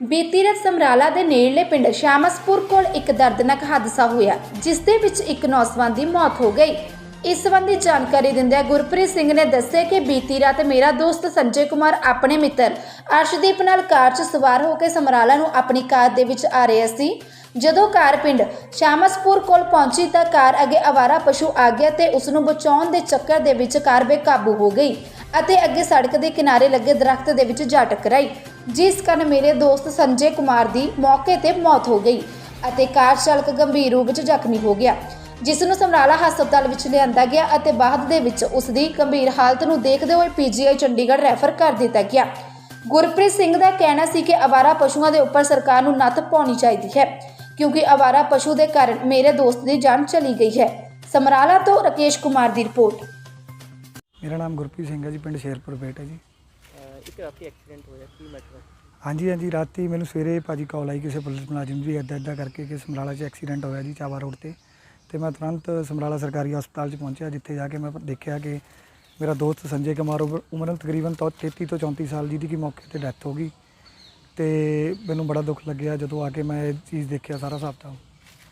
ਬੀਤੀ ਰਾਤ ਸਮਰਾਲਾ ਦੇ ਨੇੜਲੇ ਪਿੰਡ ਸ਼ਾਮਸਪੁਰ ਕੋਲ ਇੱਕ ਦਰਦਨਾਕ ਹਾਦਸਾ ਹੋਇਆ, ਜਿਸ ਦੇ ਵਿੱਚ ਇੱਕ ਨੌਜਵਾਨ ਦੀ ਮੌਤ ਹੋ ਗਈ। ਇਸ ਸੰਬੰਧੀ ਜਾਣਕਾਰੀ ਦਿੰਦਿਆਂ ਗੁਰਪ੍ਰੀਤ ਸਿੰਘ ਨੇ ਦੱਸਿਆ ਕਿ ਬੀਤੀ ਰਾਤ ਮੇਰਾ ਦੋਸਤ ਸੰਜੇ ਕੁਮਾਰ ਆਪਣੇ ਮਿੱਤਰ ਅਰਸ਼ਦੀਪ ਨਾਲ ਕਾਰ 'ਚ ਸਵਾਰ ਹੋ ਕੇ ਸਮਰਾਲਾ ਨੂੰ ਆਪਣੀ ਕਾਰ ਦੇ ਵਿੱਚ ਆ ਰਿਹਾ ਸੀ। ਜਦੋਂ ਕਾਰ ਪਿੰਡ ਸ਼ਾਮਸਪੁਰ ਕੋਲ ਪਹੁੰਚੀ ਤਾਂ ਕਾਰ ਅੱਗੇ ਅਵਾਰਾ ਪਸ਼ੂ ਆ ਗਿਆ ਤੇ ਉਸ ਨੂੰ ਬਚਾਉਣ ਦੇ ਚੱਕਰ ਦੇ ਵਿੱਚ ਕਾਰ ਬੇਕਾਬੂ ਹੋ ਗਈ ਅਤੇ ਅੱਗੇ ਸੜਕ ਦੇ ਕਿਨਾਰੇ ਲੱਗੇ ਦਰਖਤ ਦੇ ਵਿੱਚ ਜਾ ਟਕਰਾਈ। ਜਿਸ ਕਾਰਨ ਮੇਰੇ ਦੋਸਤ ਸੰਜੇ ਕੁਮਾਰ ਦੀ ਮੌਕੇ ਤੇ ਮੌਤ ਹੋ ਗਈ ਅਤੇ ਕਾਰ ਚਾਲਕ ਗੰਭੀਰ ਰੂਪ ਵਿੱਚ ਜ਼ਖਮੀ ਹੋ ਗਿਆ, ਜਿਸ ਨੂੰ ਸਮਰਾਲਾ ਹਸਪਤਾਲ ਵਿੱਚ ਲਿਆਂਦਾ ਗਿਆ ਅਤੇ ਬਾਅਦ ਦੇ ਵਿੱਚ ਉਸ ਦੀ ਗੰਭੀਰ ਹਾਲਤ ਨੂੰ ਦੇਖਦੇ ਹੋਏ ਪੀਜੀਆਈ ਚੰਡੀਗੜ੍ਹ ਰੈਫਰ ਕਰ ਦਿੱਤਾ ਗਿਆ। ਗੁਰਪ੍ਰੀਤ ਸਿੰਘ ਦਾ ਕਹਿਣਾ ਸੀ ਕਿ ਅਵਾਰਾ ਪਸ਼ੂਆਂ ਦੇ ਉੱਪਰ ਸਰਕਾਰ ਨੂੰ ਨੱਥ ਪਾਉਣੀ ਚਾਹੀਦੀ ਹੈ, ਕਿਉਂਕਿ ਅਵਾਰਾ ਪਸ਼ੂ ਦੇ ਕਾਰਨ ਮੇਰੇ ਦੋਸਤ ਦੀ ਜਾਨ ਚਲੀ ਗਈ ਹੈ। ਸਮਰਾਲਾ ਤੋਂ ਰਕੇਸ਼ ਕੁਮਾਰ ਦੀ ਰਿਪੋਰਟ। ਮੇਰਾ ਨਾਮ ਗੁਰਪ੍ਰੀਤ ਸਿੰਘ ਹੈ ਜੀ, ਪਿੰਡ ਸ਼ੇਰਪੁਰ ਬੇਟ ਹੈ ਜੀ। ਇੱਕ ਰਾਤੀ ਐਕਸੀਡੈਂਟ ਹੋਇਆ ਕੀ ਮੈਟਰ ਹਾਂਜੀ ਹਾਂਜੀ ਰਾਤੀ ਮੈਨੂੰ ਸਵੇਰੇ ਭਾਜੀ ਕਾਲ ਆਈ ਕਿਸੇ ਪੁਲਿਸ ਮੁਲਾਜ਼ਮ ਦੀ ਇੱਦਾਂ ਇੱਦਾਂ ਕਰਕੇ ਕਿ ਸਮਰਾਲਾ 'ਚ ਐਕਸੀਡੈਂਟ ਹੋਇਆ ਜੀ ਚਾਵਾ ਰੋਡ ਤੇ। ਤੇ ਮੈਂ ਤੁਰੰਤ ਸਮਰਾਲਾ ਸਰਕਾਰੀ ਹਸਪਤਾਲ 'ਚ ਪਹੁੰਚਿਆ ਜਿੱਥੇ ਜਾ ਕੇ ਮੈਂ ਦੇਖਿਆ ਕਿ ਮੇਰਾ ਦੋਸਤ ਸੰਜੇ ਕੁਮਾਰ ਉਮਰ ਤਕਰੀਬਨ ਤੌ- 33 ਤੋਂ 34 ਸਾਲ ਜਿਹਦੀ ਕਿ ਮੌਕੇ ਤੇ ਡੈਥ ਹੋ ਗਈ। ਤੇ ਮੈਨੂੰ ਬੜਾ ਦੁੱਖ ਲੱਗਿਆ ਜਦੋਂ ਆ ਕੇ ਮੈਂ ਇਹ ਚੀਜ਼ ਦੇਖਿਆ ਸਾਰਾ ਹਿਸਾਬ ਤਾਂ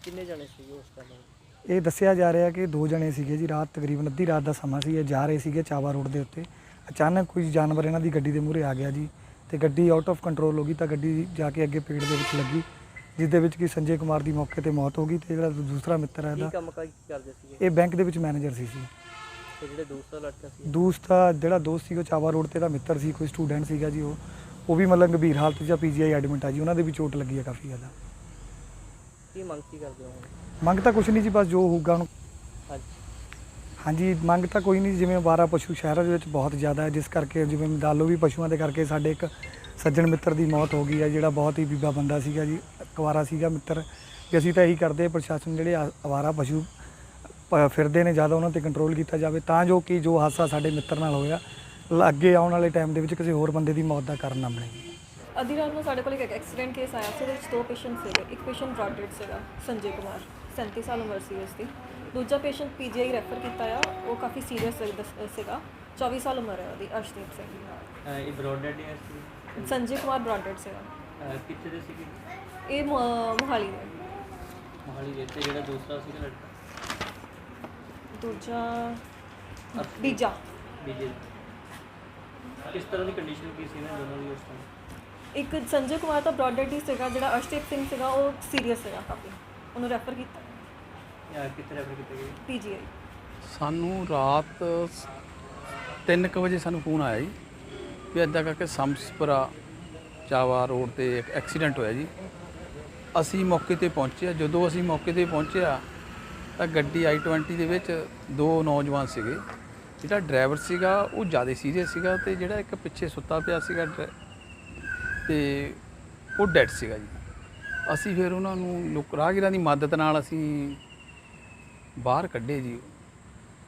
ਕਿੰਨੇ ਜਣੇ ਸੀਗੇ ਉਸ ਟਾਈਮ ਇਹ ਦੱਸਿਆ ਜਾ ਰਿਹਾ ਕਿ ਦੋ ਜਣੇ ਸੀਗੇ ਜੀ ਰਾਤ ਤਕਰੀਬਨ ਅੱਧੀ ਰਾਤ ਦਾ ਸਮਾਂ ਸੀ ਇਹ ਜਾ ਰਹੇ ਸੀਗੇ ਚਾਵਾ ਰੋਡ ਦੇ ਉੱਤੇ। ਅਚਾਨਕ ਕੋਈ ਜਾਨਵਰ ਇਹਨਾਂ ਦੀ ਗੱਡੀ ਦੇ ਮੂਹਰੇ ਆ ਗਿਆ ਜੀ ਤੇ ਗੱਡੀ ਆਊਟ ਆਫ ਕੰਟਰੋਲ ਹੋ ਗਈ ਤਾਂ ਗੱਡੀ ਜਾ ਕੇ ਅੱਗੇ ਪੇੜ ਦੇ ਵਿੱਚ ਲੱਗੀ ਜਿਸ ਦੇ ਵਿੱਚ ਕਿ ਸੰਜੇ ਕੁਮਾਰ ਦੀ ਮੌਕੇ ਤੇ ਮੌਤ ਹੋ ਗਈ ਤੇ ਜਿਹੜਾ ਦੂਸਰਾ ਮਿੱਤਰ ਹੈ ਕੀ ਇਹਦਾ ਕੰਮ ਕਾਜ ਕਰਦੇ ਸੀਗੇ? ਇਹ ਬੈਂਕ ਦੇ ਵਿੱਚ ਮੈਨੇਜਰ ਸੀ ਸੀ। ਤੇ ਜਿਹੜੇ ਦੂਸਰਾ ਲੜਕਾ ਸੀ? ਦੂਸਰਾ ਜਿਹੜਾ ਦੋਸਤ ਸੀ ਉਹ ਚਾਵਾ ਰੋਡ ਤੇ ਦਾ ਮਿੱਤਰ ਸੀ ਕੋਈ ਸਟੂਡੈਂਟ ਸੀਗਾ ਜੀ ਉਹ ਉਹ ਵੀ ਮਤਲਬ ਗੰਭੀਰ ਹਾਲਤ 'ਚ ਆ ਪੀਜੀਆਈ ਐਡਮਿਟ ਆ ਜੀ ਉਹਨਾਂ ਦੇ ਵੀ ਚੋਟ ਲੱਗੀ ਹੈ ਕਾਫੀ ਜ਼ਿਆਦਾ। ਕੀ ਮੰਗ ਕੀ ਕਰਦੇ ਹੋ ਮੰਗ ਤਾਂ ਕੁਛ ਨਹੀਂ ਜੀ ਬਸ ਜੋ ਹੋਊਗਾ ਹੁਣ ਹਾਂਜੀ। ਹਾਂਜੀ, ਮੰਗ ਤਾਂ ਕੋਈ ਨਹੀਂ, ਜਿਵੇਂ ਅਵਾਰਾ ਪਸ਼ੂ ਸ਼ਹਿਰਾਂ ਦੇ ਵਿੱਚ ਬਹੁਤ ਜ਼ਿਆਦਾ ਹੈ, ਜਿਸ ਕਰਕੇ ਜਿਵੇਂ ਦਾਲੋ ਵੀ ਪਸ਼ੂਆਂ ਦੇ ਕਰਕੇ ਸਾਡੇ ਇੱਕ ਸੱਜਣ ਮਿੱਤਰ ਦੀ ਮੌਤ ਹੋ ਗਈ ਹੈ, ਜਿਹੜਾ ਬਹੁਤ ਹੀ ਬੀਬਾ ਬੰਦਾ ਸੀਗਾ ਜੀ ਕੁਆਰਾ ਸੀਗਾ ਮਿੱਤਰ। ਕਿ ਅਸੀਂ ਤਾਂ ਇਹੀ ਕਰਦੇ ਪ੍ਰਸ਼ਾਸਨ ਜਿਹੜੇ ਅਵਾਰਾ ਪਸ਼ੂ ਫਿਰਦੇ ਨੇ, ਜ਼ਿਆਦਾ ਉਹਨਾਂ ਤੇ ਕੰਟਰੋਲ ਕੀਤਾ ਜਾਵੇ, ਤਾਂ ਜੋ ਕਿ ਜੋ ਹਾਦਸਾ ਸਾਡੇ ਮਿੱਤਰ ਨਾਲ ਹੋਇਆ ਅੱਗੇ ਆਉਣ ਵਾਲੇ ਟਾਈਮ ਦੇ ਵਿੱਚ ਕਿਸੇ ਹੋਰ ਬੰਦੇ ਦੀ ਮੌਤ ਦਾ ਕਾਰਨ ਨਾ ਬਣੇ। ਅੱਧੀ ਰਾਤ ਨੂੰ ਸਾਡੇ ਕੋਲ ਇੱਕ ਐਕਸੀਡੈਂਟ ਕੇਸ ਆਇਆ ਸੀ, ਉਹਦੇ ਵਿੱਚ ਦੋ ਪੇਸ਼ੈਂਟ ਸੀਗੇ, ਇੱਕ ਪੇਸ਼ੈਂਟ ਬ੍ਰੌਡ ਸੀਗਾ, ਸੰਜੇ ਕੁਮਾਰ 37 ਸਾਲ ਉਮਰ ਸੀ ਉਸਦੀ। ਦੂਜਾ ਪੇਸ਼ੈਂਟ ਪੀਜੀਆਈ ਰੈਫਰ ਕੀਤਾ ਆ ਉਹ ਕਾਫੀ ਸੀਰੀਅਸ ਸੀਗਾ 24 ਸਾਲ ਉਮਰ ਹੈ ਉਹਦੀ ਅਰਸ਼ਦੀਪ ਸਿੰਘ ਇਹ ਬ੍ਰੌਡਡ ਹੈ ਸੀ ਸੰਜੇ ਕੁਮਾਰ ਬ੍ਰੌਡ ਡੈਡ ਸੀਗਾ। ਕਿੱਥੇ ਦੇ ਸੀਗੇ? ਇਹ ਮੁ- ਮੋਹਾਲੀ ਦੇ। ਮੋਹਾਲੀ ਦੇ ਤੇ ਜਿਹੜਾ ਦੂਸਰਾ ਸੀਗਾ ਲੜਕਾ? ਦੂਜਾ ਬੀਜਾ। ਬੀਜੇ। ਕਿਸ ਤਰ੍ਹਾਂ ਦੀ ਕੰਡੀਸ਼ਨ ਕੀ ਸੀ ਨਾ ਦੋਨੋਂ ਦੀ ਉਸ ਟਾਈਮ ਇੱਕ ਸੰਜੇ ਕੁਮਾਰ ਤਾਂ ਬ੍ਰੌਡ ਡੈਡ ਹੀ ਸੀਗਾ ਜਿਹੜਾ ਅਰਸ਼ਦੀਪ ਸਿੰਘ ਸੀਗਾ ਉਹ ਸੀਰੀਅਸ ਸੀਗਾ ਕਾਫੀ। ਉਹਨੂੰ ਰੈਫਰ ਕੀਤਾ। ਜਾਂ ਕਿੱਥੇ ਰੈਫਰ ਕੀਤੇ ਗਏ? ਪੀਜੀਆਈ ਸਾਨੂੰ ਰਾਤ 3:00 ਵਜੇ ਸਾਨੂੰ ਫੋਨ ਆਇਆ ਜੀ ਵੀ ਇੱਦਾਂ ਕਰਕੇ ਸੰਸਪਰਾ ਚਾਵਾ ਰੋਡ ਤੇ ਇੱਕ ਐਕਸੀਡੈਂਟ ਹੋਇਆ ਜੀ। ਅਸੀਂ ਮੌਕੇ ਤੇ ਪਹੁੰਚੇ ਜਦੋਂ ਅਸੀਂ ਮੌਕੇ ਤੇ ਪਹੁੰਚਿਆ ਤਾਂ ਗੱਡੀ i20 ਦੇ ਵਿੱਚ ਦੋ ਨੌਜਵਾਨ ਸੀਗੇ। ਜਿਹੜਾ ਡਰਾਈਵਰ ਸੀਗਾ ਉਹ ਜ਼ਿਆਦਾ ਸੀਰੀਅਸ ਸੀਗਾ ਤੇ ਜਿਹੜਾ ਇੱਕ ਪਿੱਛੇ ਸੁੱਤਾ ਪਿਆ ਸੀਗਾ ਡਰਾ- ਤੇ ਉਹ ਡੈਡ ਸੀਗਾ ਜੀ। ਅਸੀਂ ਫਿਰ ਉਹਨਾਂ ਨੂੰ ਲੋਕ ਰਾਹਗੀਰਾਂ ਦੀ ਮਦਦ ਨਾਲ ਅਸੀਂ ਬਾਹਰ ਕੱਢੇ ਜੀ।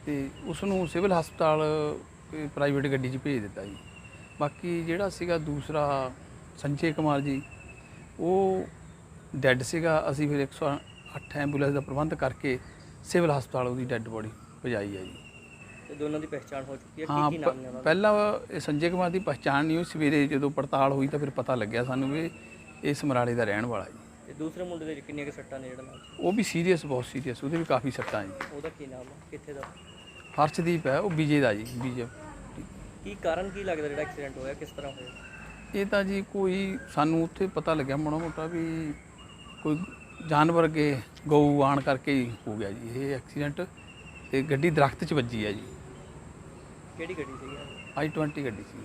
ਤੇ ਉਸ ਨੂੰ ਸਿਵਲ ਹਸਪਤਾਲ ਪ੍ਰਾਈਵੇਟ ਗੱਡੀ 'ਚ ਭੇਜ ਦਿੱਤਾ ਜੀ। ਬਾਕੀ ਜਿਹੜਾ ਸੀਗਾ ਦੂਸਰਾ ਸੰਜੇ ਕੁਮਾਰ ਜੀ ਉਹ ਡੈੱਡ ਸੀਗਾ। ਅਸੀਂ ਫਿਰ 108 ਐਂਬੂਲੈਂਸ ਦਾ ਪ੍ਰਬੰਧ ਕਰਕੇ ਸਿਵਲ ਹਸਪਤਾਲ ਉਹਦੀ ਡੈੱਡ ਬੋਡੀ ਪਹੁੰਚਾਈ ਹੈ ਜੀ। ਤੇ ਦੋਨਾਂ ਦੀ ਪਹਿਚਾਣ ਹੋ ਚੁੱਕੀ ਹੈ। ਹਾਂ ਕੀ ਕੀ ਨਾਮ ਨੇ ਉਹਨਾਂ ਪ- ਪਹਿਲਾਂ ਇਹ ਸੰਜੇ ਕੁਮਾਰ ਦੀ ਪਛਾਣ ਨਹੀਂ ਹੋਈ। ਸਵੇਰੇ ਜਦੋਂ ਪੜਤਾਲ ਹੋਈ ਤਾਂ ਫਿਰ ਪਤਾ ਲੱਗਿਆ ਸਾਨੂੰ ਵੀ ਇਹ ਸਮਰਾਲੇ ਦਾ ਰਹਿਣ ਵਾਲਾ ਦੇ ਤੇ ਦੂਸਰੇ ਮੁੰਡੇ ਦੇ ਕਿੰਨੀਆਂ ਕੁ ਸੱਟਾਂ ਨੇ ਜਿਹੜਾ ਨਾਲ? ਸੀ? ਉਹ ਵੀ ਸੀਰੀਅਸ ਬਹੁਤ ਸੀਰੀਅਸ ਉਹਦੇ ਵੀ ਕਾਫੀ ਸੱਟਾਂ ਜੀ। ਉਹਦਾ ਕੀ ਨਾਮ ਹੈ ਕਿੱਥੇ ਦਾ? ਹਰਸ਼ਦੀਪ ਹੈ ਉਹ ਵਿਜੇ ਦਾ ਜੀ ਵਿਜੇ। ਕੀ ਕਾਰਨ ਕੀ ਲੱਗਦਾ ਜਿਹੜਾ ਐਕਸੀਡੈਂਟ ਹੋਇਆ ਕਿਸ ਤਰ੍ਹਾਂ ਹੋਇਆ? ਇਹ ਤਾਂ ਜੀ ਕੋਈ ਸਾਨੂੰ ਉੱਥੇ ਪਤਾ ਲੱਗਿਆ ਮਾੜਾ ਮੋਟਾ ਵੀ ਕੋਈ ਜਾਨਵਰ ਅੱਗੇ ਗਊ ਆਣ ਕਰਕੇ ਹੀ ਹੋ ਗਿਆ ਜੀ ਇਹ ਐਕਸੀਡੈਂਟ ਤੇ ਗੱਡੀ ਦਰਖਤ 'ਚ ਵੱਜੀ ਹੈ ਜੀ। ਕਿਹੜੀ ਗੱਡੀ ਸੀਗੀ? I20 ਗੱਡੀ ਸੀ।